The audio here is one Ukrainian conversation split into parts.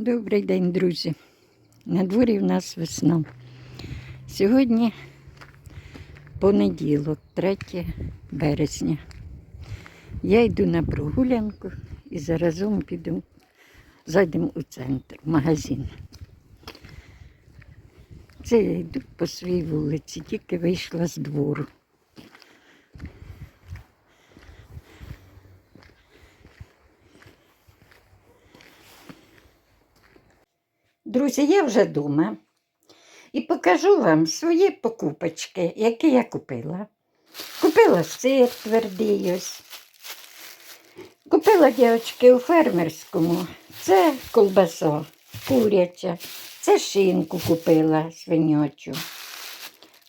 Добрий день, друзі. На дворі в нас весна. Сьогодні понеділок, 3 березня. Я йду на прогулянку і заразом піду, зайдемо у центр, в магазин. Це я йду по своїй вулиці, тільки вийшла з двору. Друзі, я вже вдома і покажу вам свої покупочки, які я купила. Купила сир твердий ось. Купила дівчатки у фермерському. Це колбаса куряча, це шинку купила свинячу.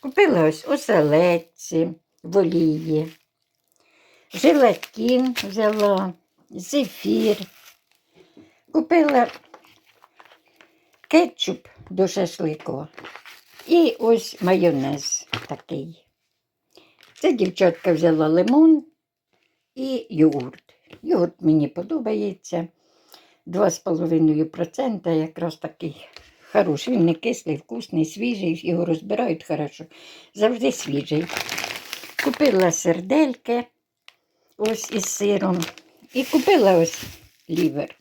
Купила ось оселедці в олії. Желатин взяла, зефір. Купила кетчуп до шашлику. І ось майонез такий. Це дівчатка взяла лимон і йогурт. Йогурт мені подобається. 2,5% якраз такий хороший. Він не кислий, вкусний, свіжий, його розбирають хорошо. Завжди свіжий. Купила сердельки ось із сиром. І купила ось лівер.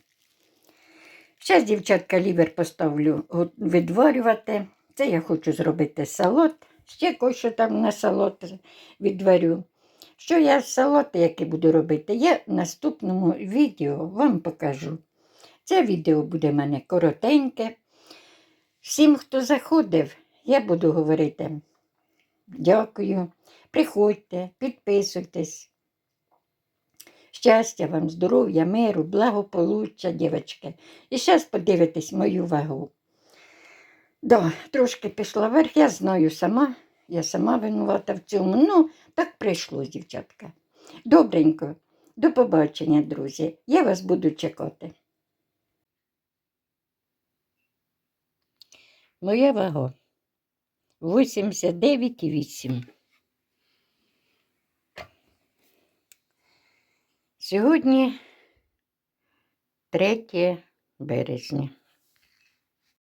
Зараз, дівчатка, лівер поставлю відварювати. Це я хочу зробити салат. Ще кое-що там на салат відварю. Що я з салату, який буду робити, я в наступному відео вам покажу. Це відео буде в мене коротеньке. Всім, хто заходив, я буду говорити дякую. Приходьте, підписуйтесь. Щастя вам, здоров'я, миру, благополуччя, дівчатки. І зараз подивитесь мою вагу. Да, трошки пішла вверх, я знаю сама, я сама винувата в цьому. Ну, так прийшло, дівчатка. Добренько, до побачення, друзі. Я вас буду чекати. Моя вага 89,8. Сьогодні 3 березня.